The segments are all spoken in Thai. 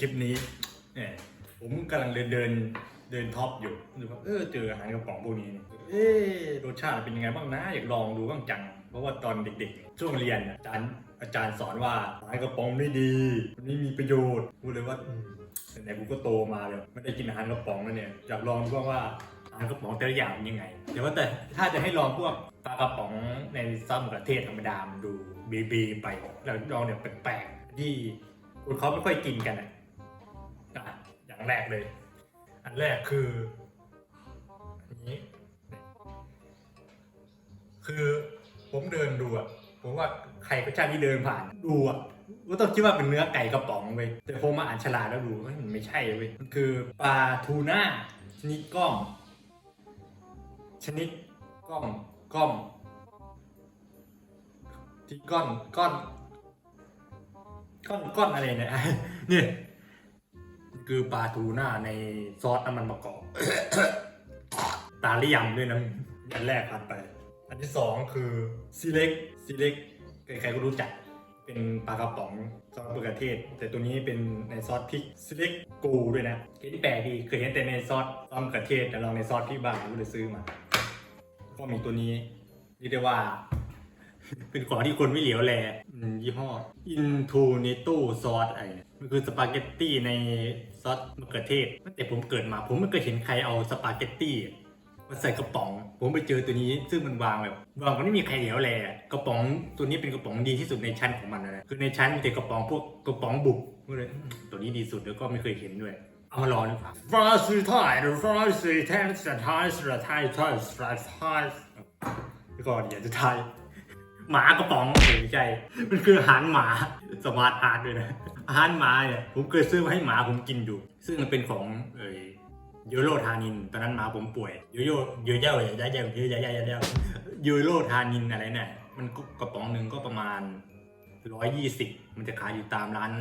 คลิปนี้เนี่ยผมกำลังเดินเดินเดินท็อปอยู่ดูว่าเออเจออาหารกระป๋องพวกนี้เนี่ยเอ๊ะรสชาติเป็นยังไงบ้างนะอยากลองดูบ้างจัง เพราะว่าตอนเด็กๆ ช่วงเรียนเนี่ยอาจารย์อาจารย์สอนว่าอาหารกระป๋องไม่ดีมันไม่มีประโยชน์พูดเลยว่าอืมไหนกูก็โตมาเลยไม่ได้กินอาหารกระป๋องแล้วเนี่ยอยากลองดูบ้างว่าอาหารกระป๋องแต่ละอย่างเป็นยังไงแต่ว่าแต่ถ้าจะให้ลองพวกปลากระป๋องในซอสมะเขือเทศธรรมดามันดูบีบีไปแล้วลองเนี่ยแปลกๆที่คนเขาไม่ค่อยกินกันอะ อย่างแรกเลย อันแรกคืออันนี้ คือผมเดินดูอะผมว่าใครก็ช่างที่เดินผ่าน ดูอะก็ต้องคิดว่าเป็นเนื้อไก่กระป๋องเว้ยแต่พอมาอ่านฉลากแล้วดูมันไม่ใช่เว้ยมันคือปลาทูน่าชนิดก้อมชนิดก้อมก้อมที่ก้อนก้อนก้อนก้อนอะไรเนี่ยเนี่ย คือปลาทูน่าในซอสน้ำมันมะกอก ตาลี่ยมด้วยนะอันแรกผ่านไป อันที่สองคือซีเล็กซีเล็กใครๆก็รู้จัก เป็นปลากระป๋องซอสมะเขือเทศ แต่ตัวนี้เป็นในซอสพริกซีเล็กกูด้วยนะเห็นแปลกดีเคยเห็นแต่ในซอสซอสมะเขือเทศแต่ลองในซอสพริกบ้างก็เลยซื้อมา ก็มีตัวนี้เรียกได้ว่า เป็นของที่คนไม่เหลียวแลยี่ห้อ Into n e t o ซอสอะไรเนี่ยมันคือสปาเกตตี้ในซอสมะเขือเทศตั้งแต่ผมเกิดมา ผมไม่เคยเห็นใครเอาสปาเกตตี้มาใส่กระป๋อง ผมไปเจอตัวนี้ซึ่งมันวางแบบวางมันไม่มีใครเหลียวแลกระป๋องตัวนี้เป็นกระป๋องดีที่สุดในชั้นของมันนะคือในชั้นมีแต่กระป๋องพวกกระป๋องบุกก็เลยตัวนี้ดีสุดแล้วก็ไม่เคยเห็นด้วยเอามาลองดีกว่าฟราสไทยฟราสไทยสไทยสไทยไทยสไทยแล้วก็อยากจะทาย หมากระป๋องเออไม่ใช่มันคืออาหารหมาสมาร์ทฮาร์ดด้วยนะ อาหารหมาเนี่ยผมเคยซื้อมาให้หมาผมกินอยู่ ซึ่งมันเป็นของเอ่ยยูโรธานิน ตอนนั้นหมาผมป่วยยูโยูเย่ายูเย่ายูเย่ายูเย่ายูเย่ายูโรธานินอะไรเนี่ยมันก็กระป๋องหนึ่งก็ประมาณร้อยยี่สิบมันจะขายอยู่ตามร้าน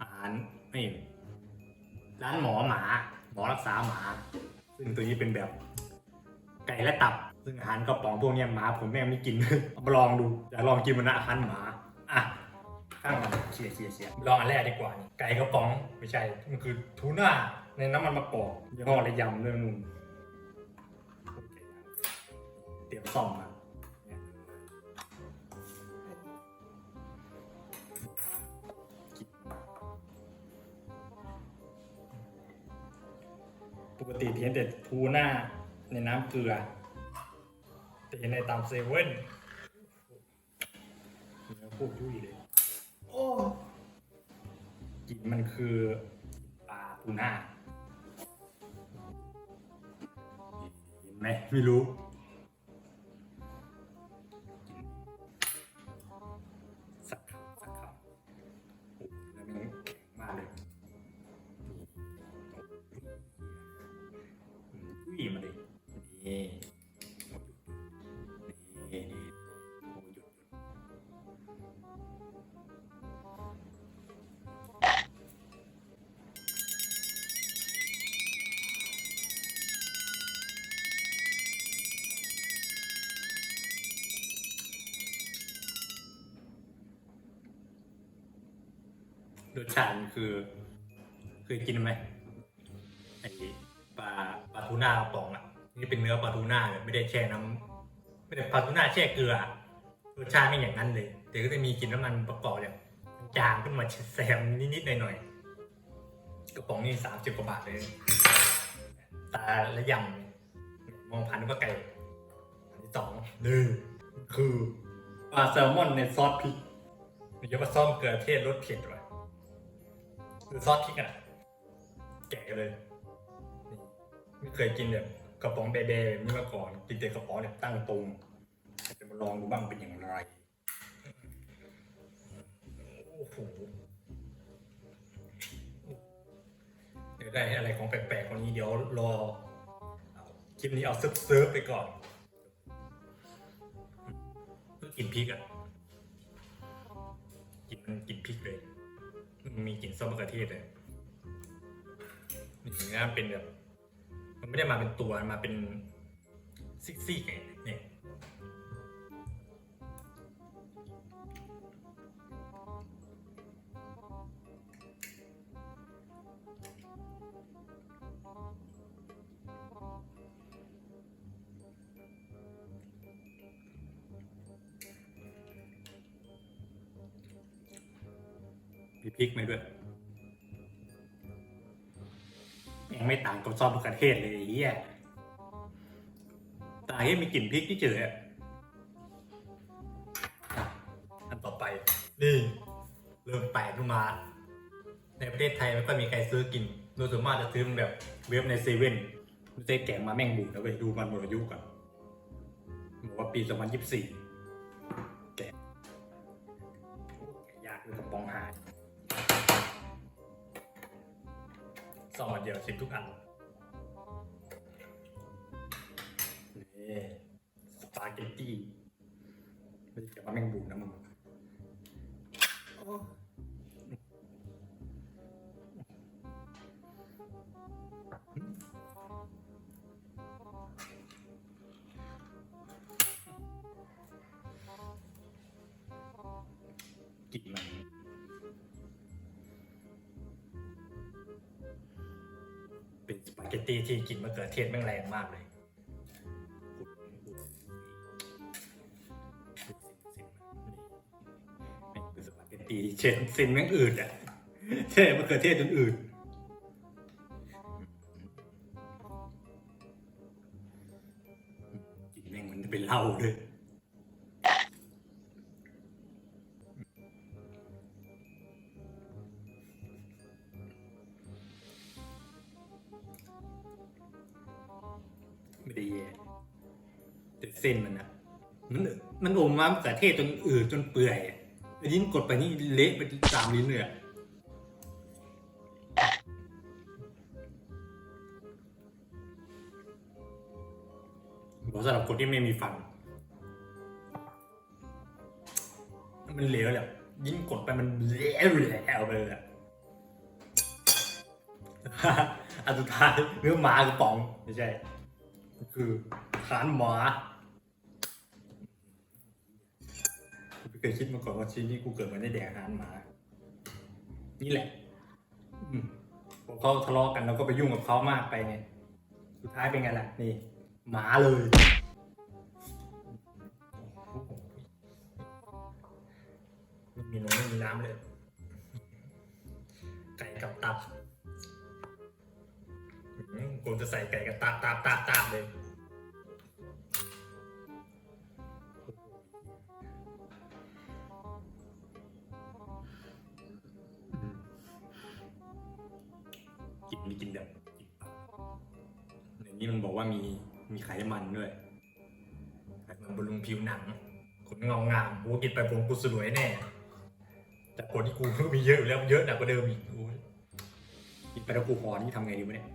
อาหารไม่ร้านหมอหมา หมอรักษาหมา ซึ่งตัวนี้เป็นแบบไก่และตับ ซึ่งอาหารกระป๋องพวกเนี้ยหมาผมแม่งไม่กินมาลองดูอยากลองกินมันนะอาหารหมาอะข้างมันเชียเชียเชียลองอันแรกดีกว่านี่ไก่กระป๋องไม่ใช่มันคือทูน่าในน้ำมันมะกอกยี่ห้ออะไรยำเรื่องนู่นเตรียมซ่อมมาปกติเห็นแต่ทูน่าในน้ำเกลือ ต่เห็นในตามเซเว่นเนื้อพวกยุ่ยเลยโอ้กลิ่นมันคือปลาทูน่าเห็นไหมไม่รู้ สชาติมันคือเคยกินไหมไอ้ปลาปลาทูน่ากระป๋องอะนี่เป็นเนื้อปลาทูน่าเลยไม่ได้แช่น้ำไม่ได้ปลาทูน่าแช่เกลือรสชาติไม่อย่างนั้นเลยแต่ก็จะมีกลิ่นน้ำมันประกอบเนี่ยจางขึ้นมาแซมนิดๆหน่อยๆกระป๋องนี่สามสิบกว่าบาทเลย ตาและยำมองผ่านนึกว่าไก่อันที่สองนี่คือปลาแซลมอนในซอสพริกนี่จะว่าซอมเกลือเทศรสเผ็ดว่ะ คือซอสพริกอะ แกะเลย ไม่เคยกินแบบกระป๋องเบเบๆนี่มาก่อน กินแต่กระป๋องเนี่ยตั้งตรงจะมาลองดูบ้างเป็นอย่างไร โอ้โหเดี๋ยวได้อะไรของแปลกๆกว่านี้เดี๋ยวรอคลิปนี้เอาเซิร์ฟๆไปก่อนกินพริกอะกินมันกินพริกเลย มีกลิ่นส้มมะเขือเทศเลยนี่นะเป็นแบบ มันไม่ได้มาเป็นตัวมาเป็นซิกๆไง เนี่ยพริกไมด้วยยังไม่ต่างกับซอสมะเขือเทศเลยไอ้เหี้ยแต่ยังมีกลิ่นพริกที่เจออะอะอันต่อไป นี่ เริ่มแปลกขึ้นมา ในประเทศไทยไม่ค่อยมีใครซื้อกินโดยส่วนมากจะซื้อมันแบบเว็บในเซเว่นไม่ใช่แกะมาแม่งบูดแล้วไปดูมันหมดอายุก่อนบอกว่าปี 2024 องวันเดียวชิมทุกอันนี่สปาเกตตี้ไม่ใช่แกะมาแมงบูดนะมึงกลิ่นมัน ตี้ที่กลิ่นมะเขือเทศแม่งแรงมากเลยเป็นตีเชนซินแม่งอืดอะใช่มะเขือเทศจนอืดกินแม่งมันเป็นเหล้าด้วย เส้นมันอะมันมันอมมามะเขือเทศจนอืดจนเปื่อยอะลิ้นกดไปนี่เละไปตามลิ้นเลยอะบอกสำหรับคนที่ไม่มีฟัน มันเหลวแหละยิ่งกดไปมันเละแล้วไปเลยอะอันสุดท้ายเนื้อหมากระป๋อง ไม่ใช่ คือขานหมากูไม่ เคยคิดมาก่อนว่าชีวิตนี้กูเกิดมาได้แดกอาหารหมา นี่แหละ อืมพอเขาทะเลาะกันเราก็ไปยุ่งกับเขามากไปไง สุดท้ายเป็นไงล่ะ นี่ หมาเลย ไม่มีนมไม่มีน้ำเลย ไก่กับตับอืมกูจะใส่ไก่กับตับตับตับตับเลย มีกินแบบกินปากในนี้มันบอกว่ามีมีไขมันด้วยไขมันบำรุงผิวหนังขนเงางามกูกินไปผมกูสวยแน่ แต่คนที่กูมีเยอะอยู่แล้วเยอะหนักกว่าเดิมอีกกินไปแล้วกูหอนี่ทำไงดีวะเนี่ย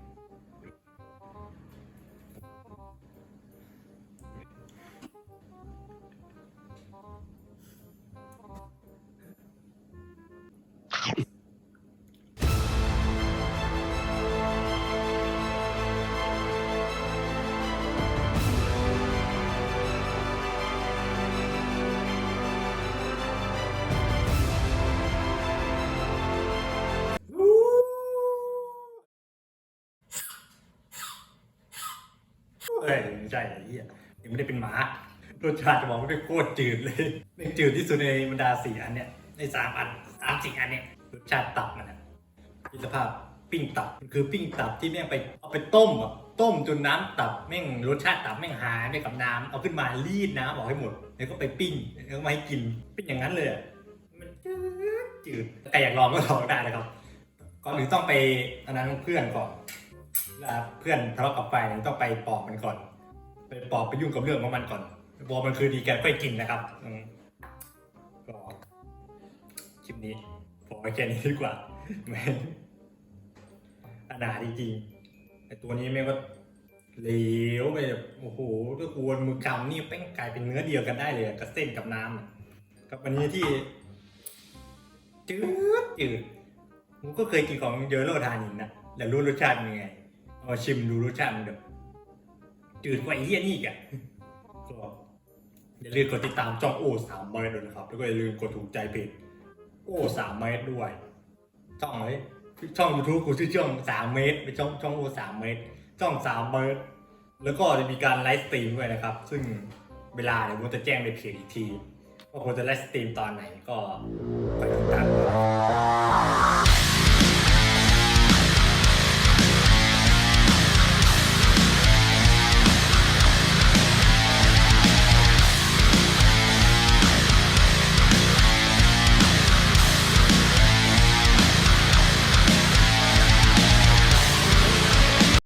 ไม่ใช่ไอ้เหี้ยยังไม่ได้เป็นหมารสชาติจะบอกว่าเป็นโคตรจืดเลยเป็นจืดที่สุดในบรรดาสี่อันเนี่ยในสามอันสามสี่อันเนี่ยรสชาติตับมันอะคิดสภาพปิ้งตับมันคือปิ้งตับที่แม่งไปเอาไปต้มแบบต้มจนน้ำตับแม่งรสชาติตับแม่งหายไปกับน้ำเอาขึ้นมารีดน้ำออกให้หมด แล้วก็ไปปิ้งแล้วมาให้กินเป็นอย่างนั้นเลยมันจืดจืดใครอยากลองก็ลองได้นะครับก่อนอื่นต้องไปอันนั้นเพื่อนก่อนเวลาเพื่อนทะเลาะกับแฟนต้องไปปอบมันก่อน ไปปอบไปยุ่งกับเรื่องของมันก่อนบอมันคือดีแกค่อยกินนะครับก็คลิปนี้พอแค่นี้ดีกว่าแม่อนาจริงๆไอตัวนี้แม่งก็เหลวไปแบบโอ้โหถ้ากูวนมือกำนี่แป้งกลายเป็นเนื้อเดียวกันได้เลยกับเส้นกับน้ำกับอันนี้ที่จืดจืดผมก็เคยกินของเยอโรทานินนะแต่รู้รสชาติเป็นไงเอามาชิมดูรสชาติมันแบบ จืดกว่าไอ้เหี้ยนี่อีกอะก็อย่าลืมกดติดตามช่องโอสามเมตรด้วยนะครับ แล้วก็อย่าลืมกดถูกใจเพจโอสามเมตรด้วยช่องเลยช่องยูทูบกูชื่อช่องสามเมตรเป็นช่องช่องโอสามเมตรช่องสามเมตร แล้วก็จะมีการไลฟ์สตรีมด้วยนะครับ ซึ่งเวลาเดี๋ยวผมจะแจ้งในเพจอีกทีว่าผมจะไลฟ์สตรีมตอนไหนก็คอยติดตาม